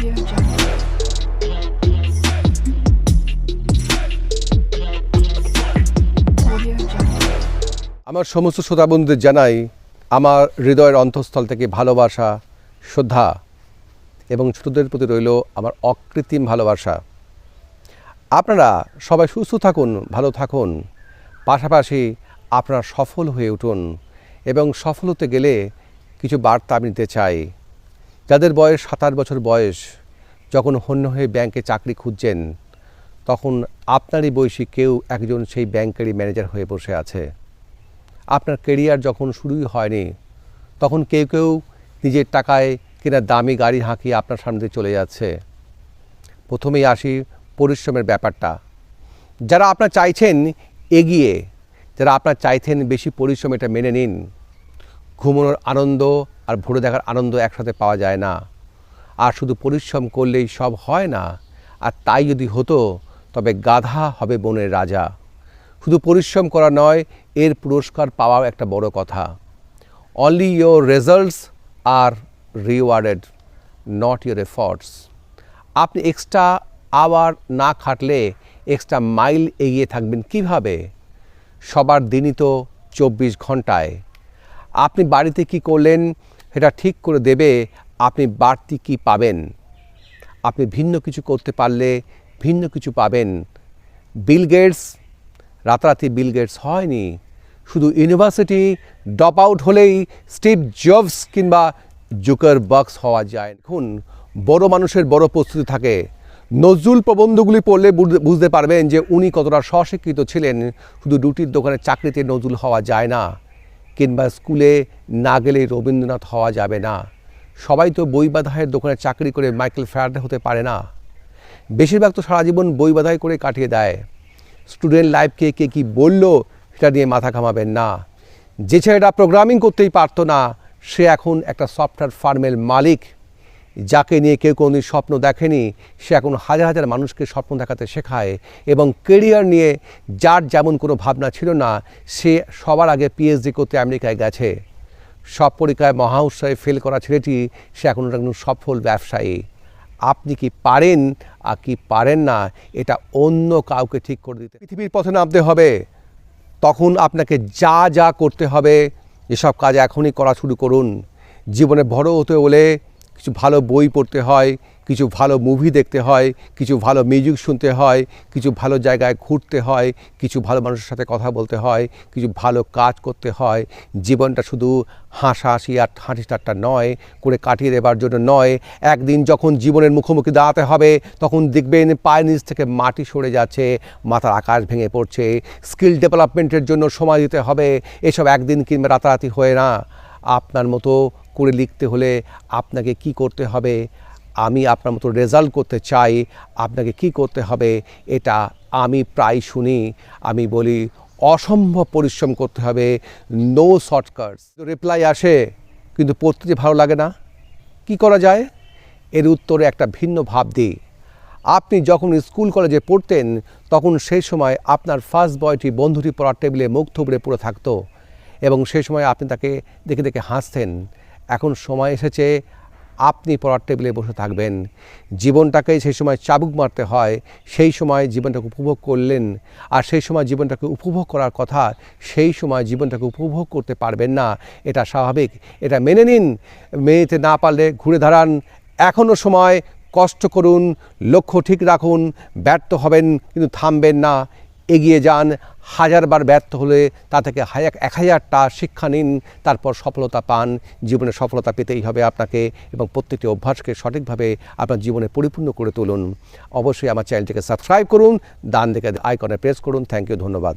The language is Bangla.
আমার সমস্ত শ্রোতাবন্ধুদের জানাই আমার হৃদয়ের অন্তঃস্থল থেকে ভালোবাসা, শ্রদ্ধা এবং ছোটদের প্রতি রইল আমার অকৃত্রিম ভালোবাসা। আপনারা সবাই সুস্থ থাকুন, ভালো থাকুন। পাশাপাশি আপনারা সফল হয়ে উঠুন এবং সফল হতে গেলে কিছু বার্তা আমি নিতে চাই। যাদের বয়স সাতাশ বছর বয়স, যখন হন্য হয়ে ব্যাংকে চাকরি খুঁজছেন, তখন আপনারই বয়সী কেউ একজন সেই ব্যাংকেরই ম্যানেজার হয়ে বসে আছে। আপনার কেরিয়ার যখন শুরুই হয়নি, তখন কেউ কেউ নিজের টাকায় কিনা দামি গাড়ি হাঁকিয়ে আপনার সামনে দিয়ে চলে যাচ্ছে। প্রথমেই আসি পরিশ্রমের ব্যাপারটা। যারা আপনার চাইছেন এগিয়ে, যারা আপনার চাইছেন বেশি পরিশ্রম এটা মেনে নিন, ঘুমানোর আনন্দ আর ভোরে দেখার আনন্দ একসাথে পাওয়া যায় না। আর শুধু পরিশ্রম করলেই সব হয় না। আর তাই যদি হতো, তবে গাধা হবে বনের রাজা। শুধু পরিশ্রম করা নয়, এর পুরস্কার পাওয়াও একটা বড় কথা। Only your results are rewarded not your efforts আপনি এক্সট্রা আওয়ার না খাটলে এক্সট্রা মাইল এগিয়ে থাকবেন কীভাবে? সবার দিনই তো চব্বিশ ঘন্টায়। আপনি বাড়িতে কি করলেন? সেটা ঠিক করে দেবে, আপনি বাড়তি কি পাবেন? আপনি ভিন্ন কিছু করতে পারলে ভিন্ন কিছু পাবেন। বিল গেটস, রাতারাতি বিল গেটস হয়নি। শুধু ইউনিভার্সিটি ড্রপ আউট হলেই স্টিভ জবস কিংবা জুকার বক্স হওয়া যায়। এখন বড় মানুষের বড় প্রস্তুতি থাকে। নজরুল প্রবন্ধগুলি পড়লে বুঝ- বুঝতে পারবেন যে উনি কতটা স্বশিক্ষিত ছিলেন। শুধু ডিউটির দোকানে চাকরিতে নজরুল হওয়া যায় না। কিংবা স্কুলে না গেলে রবীন্দ্রনাথ হওয়া যাবে না। সবাই তো বই বাধায়ের দোকানে চাকরি করে মাইকেল ফ্যারাডে হতে পারে না। বেশিরভাগ তো সারা জীবন বই বাধাই করে কাটিয়ে দেয়। স্টুডেন্ট লাইফকে কে কী বলল সেটা নিয়ে মাথা ঘামাবেন না। যে ছেলেটা প্রোগ্রামিং করতেই পারতো না, সে এখন একটা সফটওয়্যার ফার্মের মালিক। যাকে নিয়ে কেউ কোনোদিন স্বপ্ন দেখেনি, সে এখন হাজার হাজার মানুষকে স্বপ্ন দেখাতে শেখায় এবং কেরিয়ার নিয়ে যার যেমন কোনো ভাবনা ছিল না, সে সবার আগে পিএইচডি করতে আমেরিকায় গেছে। সব পরীক্ষায় মহা উৎসাহে ফেল করা ছেলেটি, সে এখন একজন সফল ব্যবসায়ী। আপনি কি পারেন আর কি পারেন না, এটা অন্য কাউকে ঠিক করে দিতে। পৃথিবীর পথে নামতে হবে। তখন আপনাকে যা যা করতে হবে, এসব কাজ এখনই করা শুরু করুন। জীবনে বড় হতে হলে কিছু ভালো বই পড়তে হয়, কিছু ভালো মুভি দেখতে হয়, কিছু ভালো মিউজিক শুনতে হয়, কিছু ভালো জায়গায় ঘুরতে হয়, কিছু ভালো মানুষের সাথে কথা বলতে হয়, কিছু ভালো কাজ করতে হয়। জীবনটা শুধু হাসাহাসি আর হাসি ঠাট্টা নয়, করে কাটিয়ে দেবার জন্য নয়। একদিন যখন জীবনের মুখোমুখি দাঁড়াতে হবে, তখন দেখবেন পায়ের নিচ থেকে মাটি সরে যাচ্ছে, মাথার আকাশ ভেঙে পড়ছে। স্কিল ডেভেলপমেন্টের জন্য সময় দিতে হবে। এসব একদিন কিংবা রাতারাতি হয় না। আপনার মতো করে লিখতে হলে আপনাকে কি করতে হবে? আমি আপনার মতো রেজাল্ট করতে চাই, আপনাকে কি করতে হবে? এটা আমি প্রায় শুনি। আমি বলি, অসম্ভব পরিশ্রম করতে হবে নো শর্টকাটস রিপ্লাই আসে, কিন্তু পড়তে ভালো লাগে না। কি করা যায়? এর উত্তরে একটা ভিন্ন ভাব দিই। আপনি যখন স্কুল কলেজে পড়তেন, তখন সেই সময় আপনার ফার্স্ট বয়টি বন্ধুটি পড়ার টেবিলে মুখ থুবড়ে পড়ে থাকতো। এবং সেই সময় আপনি তাকে দেখে দেখে হাসতেন। এখন সময় এসেছে, আপনি পড়ার টেবিলে বসে থাকবেন। জীবনটাকে সেই সময় চাবুক মারতে হয়, সেই সময় জীবনটাকে উপভোগ করলেন। আর সেই সময় জীবনটাকে উপভোগ করার কথা, সেই সময় জীবনটাকে উপভোগ করতে পারবেন না। এটা স্বাভাবিক। এটা মেনে নিন। মেনেতে না পারলে ঘুরে দাঁড়ান। এখনও সময়, কষ্ট করুন, লক্ষ্য ঠিক রাখুন, ব্যর্থ হবেন, কিন্তু থামবেন না। এগিয়ে যান, হাজারবার ব্যর্থ হলে তা থেকে এক হাজারটা শিক্ষা নিন, তারপর সফলতা পান। জীবনে সফলতা পেতেই হবে আপনাকে এবং প্রত্যেকটি অভ্যাসকে সঠিকভাবে আপনার জীবনে পরিপূর্ণ করে তুলুন। অবশ্যই আমার চ্যানেলটিকে সাবস্ক্রাইব করুন দান দিকে আইকনে প্রেস করুন। থ্যাংক ইউ, ধন্যবাদ।